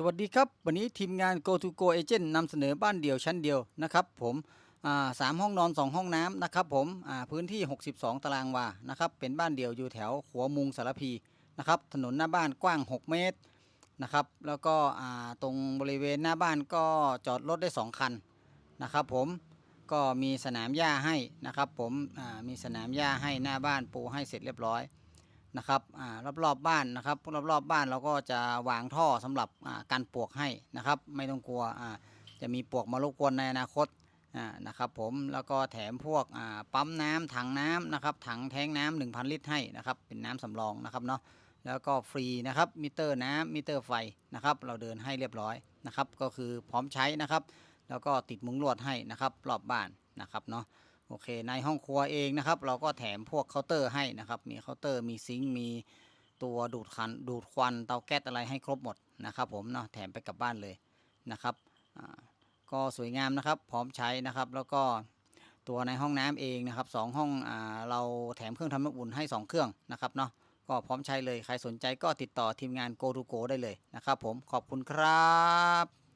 สวัสดีครับ วันนี้ทีมงาน Go to Go Agent นำเสนอบ้านเดี่ยวชั้นเดียวนะครับผมสามห้องนอน 2 ห้องน้ำนะครับผมพื้นที่ 62 ตารางวานะครับเป็นบ้านเดี่ยวอยู่แถวหัวมุงสารพีนะครับถนนหน้าบ้านกว้าง 6 เมตรนะครับแล้วก็ตรงบริเวณหน้าบ้านก็จอดรถได้ 2 คันนะครับผมก็มีสนามหญ้าให้นะครับผมมีสนามหญ้าให้หน้าบ้านปูให้เสร็จเรียบร้อย นะครับอ่ารอบๆบบ้านนะครับรอบๆบบ้านเราก็จะวางท่อสำหรับอ่ากันปลวกให้นะครับ ไม่ต้องกลัวอ่าจะมีปลวกมารบกวนในอนาคตอ่านะครับผมแล้วก็แถมพวกอ่าปั๊มน้ำถังน้ำนะครับถังแท้งน้ำ1,000 ลิตรให้นะครับเป็นน้ำสำรองนะครับเนาะแล้วก็ฟรีนะครับมิเตอร์น้ำมิเตอร์ไฟนะครับเราเดินให้เรียบร้อยนะครับก็คือพร้อมใช้นะครับ แล้วก็ติดมุ้งลวดให้นะครับรอบบ้านนะครับเนาะ โอเค ในห้องครัวเองนะครับ เราก็แถมพวกเคาน์เตอร์ให้นะครับ มีเคาน์เตอร์มีซิงค์มีตัวดูดคันดูดควันเตาแก๊สอะไรให้ครบหมดนะครับ ผมเนาะแถมไปกลับบ้านเลยนะครับก็สวยงามนะครับ พร้อมใช้นะครับ แล้วก็ตัวในห้องน้ำเองนะครับสองห้องอเราแถมเครื่องทำน้ำอุ่นให้ 2 เครื่องนะครับเนาะก็พร้อมใช้เลย ใครสนใจก็ติดต่อทีมงาน Go to Go ได้เลยนะครับผมขอบคุณครับ